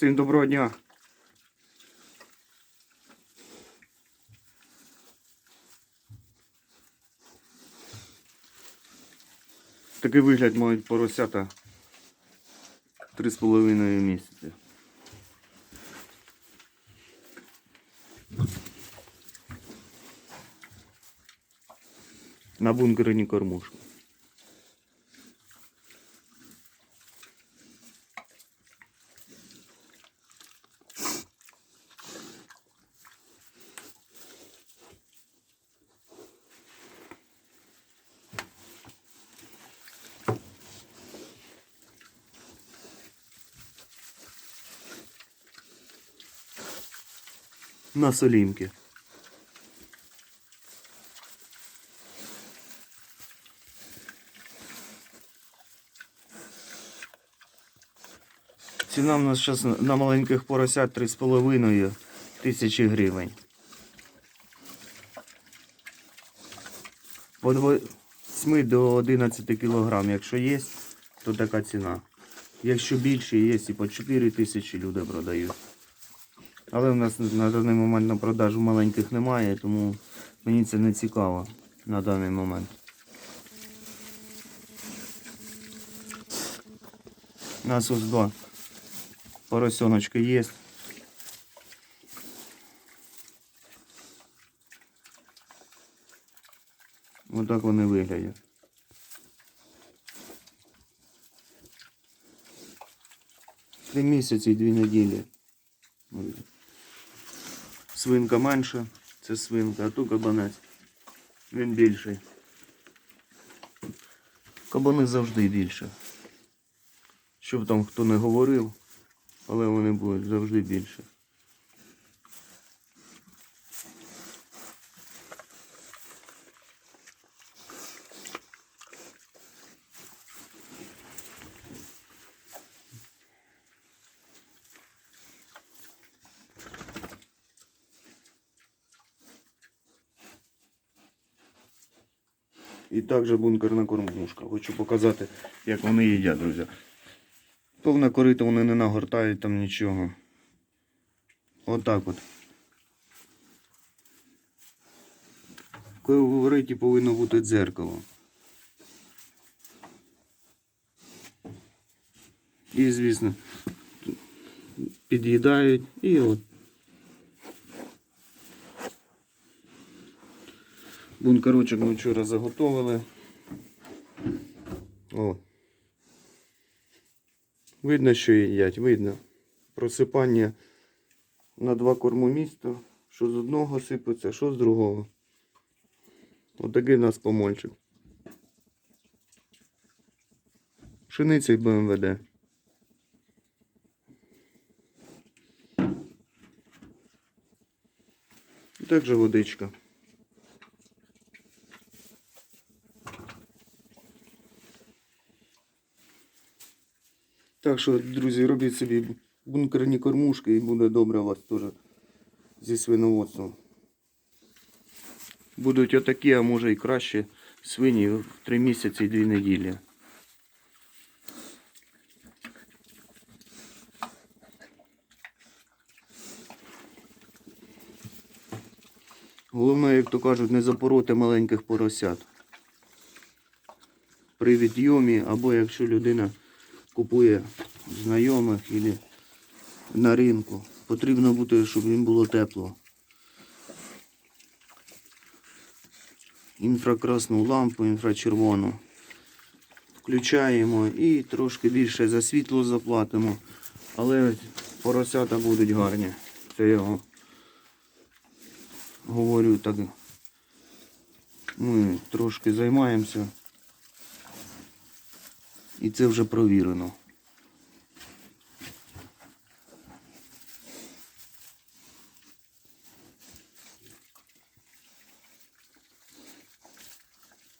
Всім доброго дня. Такий вигляд мають поросята три з половиною місяці. На бункерні кормушки. На солімки. Ціна в нас зараз на маленьких поросят 3,5 тисячі гривень. Від 8 до 11 кілограм, якщо є, то така ціна. Якщо більше є, і по 4 тисячі люди продають. Але в нас на даний момент на продажу маленьких немає, тому мені це не цікаво на даний момент. У нас ось два поросеночки є. Ось так вони виглядять. Три місяці і дві неділі. Свинка менша, це свинка, а тут кабанець. Він більший. Кабани завжди більше. Щоб там хто не говорив, але вони будуть завжди більше. І також бункерна кормушка. Хочу показати, як вони їдять, друзі. Повне корито вони не нагортають там нічого. Отак от. Коли в кориті повинно бути дзеркало. І, звісно, під'їдають і от. Бункерочок ми вчора заготовили. О. Видно, що їдять, видно. Просипання на два корму міста. Що з одного сипеться, що з другого. Отакий у нас помольчик. Пшениця БМВД. І також водичка. Так що, друзі, робіть собі бункерні кормушки і буде добре у вас теж зі свиноводством. Будуть отакі, а може і краще свині в 3 місяці і 2 неділі. Головне, як то кажуть, не запороти маленьких поросят. При відйомі або якщо людина купує знайомих або на ринку. Потрібно бути, щоб їм було тепло. Інфракрасну лампу, інфрачервону. Включаємо і трошки більше за світло заплатимо. Але поросята будуть гарні. Це я вам говорю так. Ми трошки займаємося. І це вже провірено.